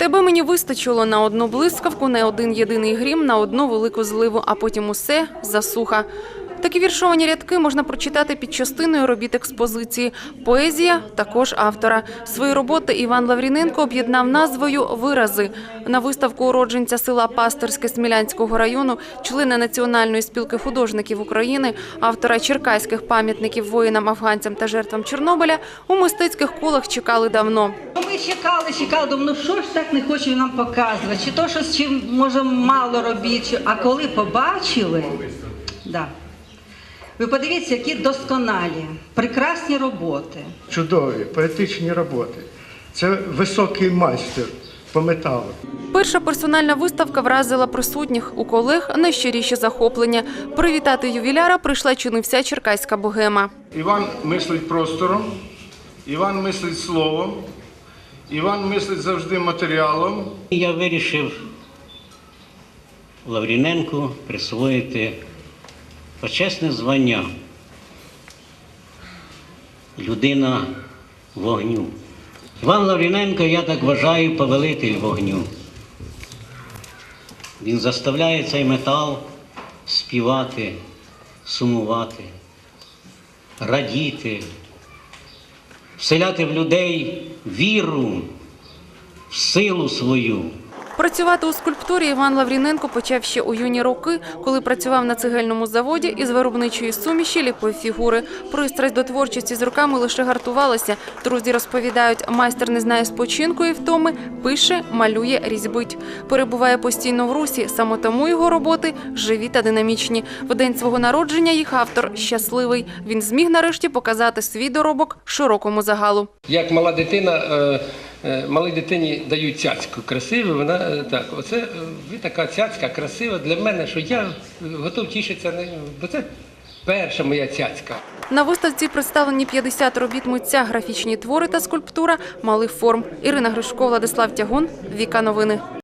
Тебе мені вистачило на одну блискавку, на один єдиний грім, на одну велику зливу, а потім усе засуха. Такі віршовані рядки можна прочитати під частиною робіт експозиції. Поезія також автора. Свої роботи Іван Лавріненко об'єднав назвою Вирази. На виставку уродженця села Пастерське Смілянського району, члена Національної спілки художників України, автора черкаських пам'ятників воїнам, афганцям та жертвам Чорнобиля у мистецьких колах чекали давно. Ну, Ми чекали, чекали, думаю, ну що ж так не хочуть нам показувати, чи то щось чим може мало робити, а коли побачили, да. Ви подивіться, які досконалі, прекрасні роботи. чудові поетичні роботи. Це високий майстер по металу. Перша персональна виставка вразила присутніх у колег найщиріші захоплення. Привітати ювіляра прийшла чи не вся черкаська богема. Іван мислить простором, Іван мислить словом, Іван мислить завжди матеріалом. Я вирішив Лавріненку присвоїти почесне звання людина вогню. Іван Лавріненко, я так вважаю, повелитель вогню. Він заставляє цей метал співати, сумувати, радіти, вселяти в людей віру в силу свою. Працювати у скульптурі Іван Лавріненко почав ще у юні роки, коли працював на цегельному заводі із виробничої суміші ліпив фігури. Пристрасть до творчості з руками лише гартувалася. Друзі розповідають, майстер не знає спочинку і втоми, пише, малює, різьбить. Перебуває постійно в русі, саме тому його роботи живі та динамічні. В день свого народження їх автор щасливий. Він зміг нарешті показати свій доробок широкому загалу. Як мала дитина, е, малій дитині дають цяцьку красиву, вона е, так, оце е, ви така цяцька красива для мене, що я е, готов тішитися бо це перша моя цяцька. На виставці представлені 50 робіт митця, графічні твори та скульптура малих форм. Ірина Гришко, Владислав Тягун, Віка Новини.